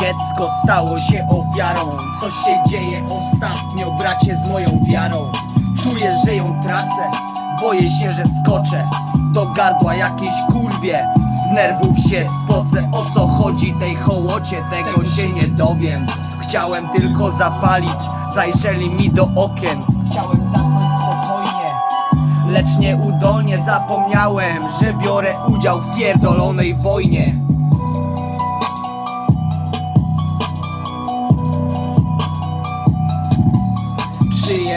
dziecko stało się ofiarą. Co się dzieje ostatnio, bracie, z moją wiarą? Czuję, że ją tracę Boję się, że skoczę Do gardła jakiejś kurwie. Z nerwów się spocę O co chodzi tej hołocie, tego się nie dowiem. Chciałem tylko zapalić Zajrzeli mi do okien. Chciałem zasnąć spokojnie Lecz nieudolnie zapomniałem, że biorę udział w pierdolonej wojnie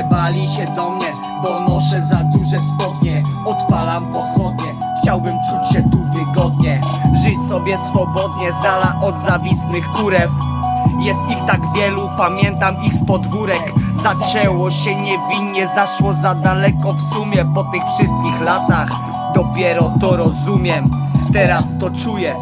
Przyjebali się do mnie, bo noszę za duże spodnie. Odpalam pochodnie, chciałbym czuć się tu wygodnie. Żyć sobie swobodnie, z dala od zawistnych kurew. Jest ich tak wielu, pamiętam ich z podwórek. Zaczęło się niewinnie, zaszło za daleko w sumie. Po tych wszystkich latach dopiero to rozumiem. Teraz to czuję,